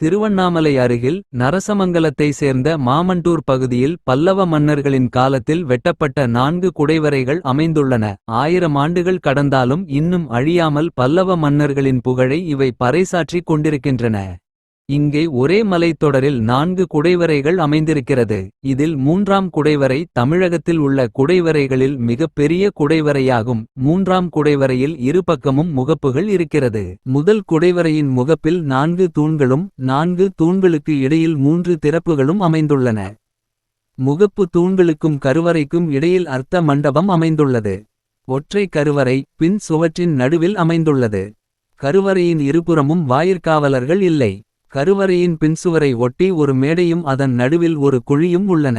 திருவண்ணாமலை அருகில் நரசமங்கலத்தை சேர்ந்த மாமண்டூர் பகுதியில் பல்லவ மன்னர்களின் காலத்தில் வெட்டப்பட்ட நான்கு குடைவரைகள் அமைந்துள்ளன. ஆயிரம் ஆண்டுகள் கடந்தாலும் இன்னும் அழியாமல் பல்லவ மன்னர்களின் புகழை இவை பறைசாற்றிக் கொண்டிருக்கின்றன. இங்கே ஒரே மலைத்தொடரில் நான்கு குடைவரைகள் அமைந்திருக்கிறது. இதில் மூன்றாம் குடைவரை தமிழகத்தில் உள்ள குடைவரைகளில் மிகப்பெரிய குடைவரையாகும். மூன்றாம் குடைவரையில் இருபக்கமும் முகப்புகள் இருக்கிறது. முதல் குடைவரையின் முகப்பில் நான்கு தூண்களும் நான்கு தூண்களுக்கு இடையில் மூன்று திறப்புகளும் அமைந்துள்ளன. முகப்பு தூண்களுக்கும் கருவறைக்கும் இடையில் அர்த்த மண்டபம் அமைந்துள்ளது. ஒற்றை கருவறை பின் சுவற்றின் நடுவில் அமைந்துள்ளது. கருவறையின் இருபுறமும் வாயிற்காவலர்கள் இல்லை. கருவறையின் பின்சுவரை ஒட்டி ஒரு மேடையும் அதன் நடுவில் ஒரு குழியும் உள்ளன.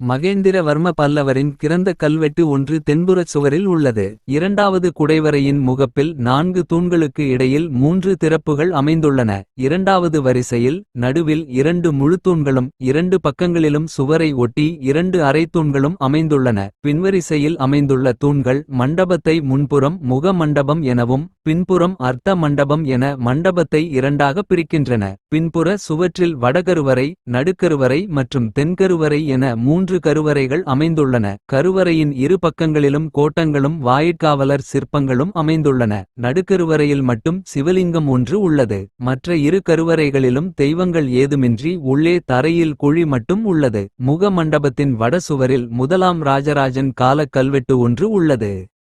மகேந்திரவர்ம பல்லவரின் கிறந்த கல்வெட்டு ஒன்று தென்புறச் சுவரில் உள்ளது. இரண்டாவது குடைவரையின் முகப்பில் நான்கு தூண்களுக்கு இடையில் மூன்று திறப்புகள் அமைந்துள்ளன. இரண்டாவது வரிசையில் நடுவில் இரண்டு முழுத்தூண்களும் இரண்டு பக்கங்களிலும் சுவரை ஒட்டி இரண்டு அரைத்தூண்களும் அமைந்துள்ளன. பின்வரிசையில் அமைந்துள்ள தூண்கள் மண்டபத்தை முன்புறம் முக மண்டபம் எனவும் பின்புறம் அர்த்த மண்டபம் என மண்டபத்தை இரண்டாக பிரிக்கின்றன. பின்புற சுவற்றில் வடகருவரை நடுக்கருவரை மற்றும் தென்கருவரை என மூன்று கருவறைகள் அமைந்துள்ளன. கருவறையின் இரு பக்கங்களிலும் கோட்டங்களும் வாயிற்காவலர் சிற்பங்களும் அமைந்துள்ளன. நடுக்கருவறையில் மட்டும் சிவலிங்கம் ஒன்று உள்ளது. மற்ற இரு கருவறைகளிலும் தெய்வங்கள் ஏதுமின்றி உள்ளே தரையில் குழி மட்டும் உள்ளது. முக மண்டபத்தின் வட சுவரில் முதலாம் ராஜராஜன் கால கல்வெட்டு ஒன்று உள்ளது.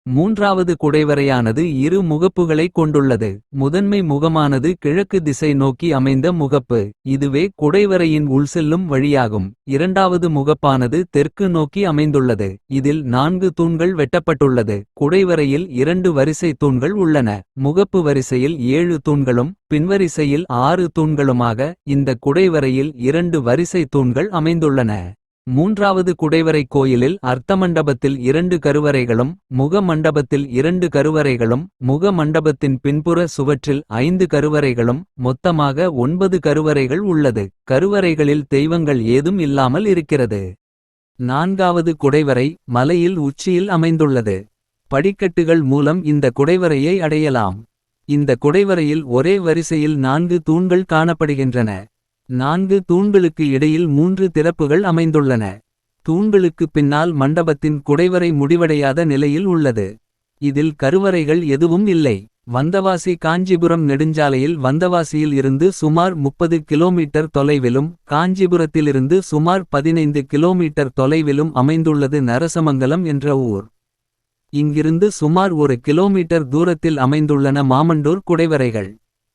மூன்றாவது குடைவரையானது இரு முகப்புகளைக் கொண்டுள்ளது. முதன்மை முகமானது கிழக்கு திசை நோக்கி அமைந்த முகப்பு. இதுவே குடைவரையின் உள்செல்லும் வழியாகும். இரண்டாவது முகப்பானது தெற்கு நோக்கி அமைந்துள்ளது. இதில் நான்கு தூண்கள் வெட்டப்பட்டுள்ளது. குடைவரையில் இரண்டு வரிசை தூண்கள் உள்ளன. முகப்பு வரிசையில் ஏழு தூண்களும் பின்வரிசையில் ஆறு தூண்களுமாக இந்த குடைவரையில் இரண்டு வரிசை தூண்கள் அமைந்துள்ளன. மூன்றாவது குடைவரை கோயிலில் அர்த்தமண்டபத்தில் இரண்டு கருவறைகளும் முக மண்டபத்தில் இரண்டு கருவறைகளும் முக மண்டபத்தின் பின்புற சுவற்றில் ஐந்து கருவறைகளும் மொத்தமாக ஒன்பது கருவறைகள் உள்ளது. கருவறைகளில் தெய்வங்கள் ஏதும் இல்லாமல் இருக்கிறது. நான்காவது குடைவரை மலையில் உச்சியில் அமைந்துள்ளது. படிக்கட்டுகள் மூலம் இந்த குடைவரையை அடையலாம். இந்த குடைவரையில் ஒரே வரிசையில் நான்கு தூண்கள் காணப்படுகின்றன. நான்கு தூண்களுக்கு இடையில் மூன்று திறப்புகள் அமைந்துள்ளன. தூண்களுக்கு பின்னால் மண்டபத்தின் குடைவரை முடிவடையாத நிலையில் உள்ளது. இதில் கருவறைகள் எதுவும் இல்லை. வந்தவாசி காஞ்சிபுரம் நெடுஞ்சாலையில் வந்தவாசியில் இருந்து சுமார் முப்பது கிலோமீட்டர் தொலைவிலும் காஞ்சிபுரத்திலிருந்து சுமார் பதினைந்து கிலோமீட்டர் தொலைவிலும் அமைந்துள்ளது நரசமங்கலம் என்ற ஊர். இங்கிருந்து சுமார் ஒரு கிலோமீட்டர் தூரத்தில் அமைந்துள்ளன மாமண்டூர் குடைவரைகள்.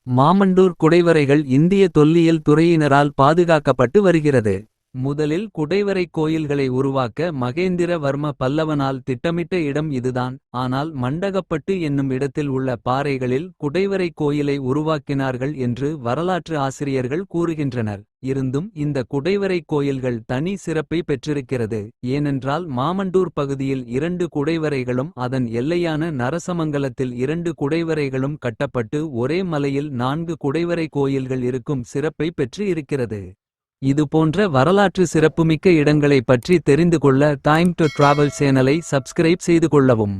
மாமண்டூர் குடைவரைகள் இந்திய தொல்லியல் துறையினரால் பாதுகாக்கப்பட்டு வருகிறது. முதலில் குடைவரை கோயில்களை உருவாக்க மகேந்திரவர்ம பல்லவனால் திட்டமிட்ட இடம் இதுதான். ஆனால் மண்டகப்பட்டு என்னும் இடத்தில் உள்ள பாறைகளில் குடைவரை கோயிலை உருவாக்கினார்கள் என்று வரலாற்று ஆசிரியர்கள் கூறுகின்றனர். இருந்தும் இந்த குடைவரை கோயில்கள் தனி சிறப்பை பெற்றிருக்கிறது. ஏனென்றால் மாமண்டூர் பகுதியில் இரண்டு குடைவரைகளும் அதன் எல்லையான நரசமங்கலத்தில் இரண்டு குடைவரைகளும் கட்டப்பட்டு ஒரே மலையில் நான்கு குடைவரை கோயில்கள் இருக்கும் சிறப்பை பெற்று இருக்கிறது. இது போன்ற வரலாற்று சிறப்புமிக்க இடங்களை பற்றி தெரிந்து கொள்ள டைம் டு டிராவல் சேனலை சப்ஸ்கிரைப் செய்து கொள்ளவும்.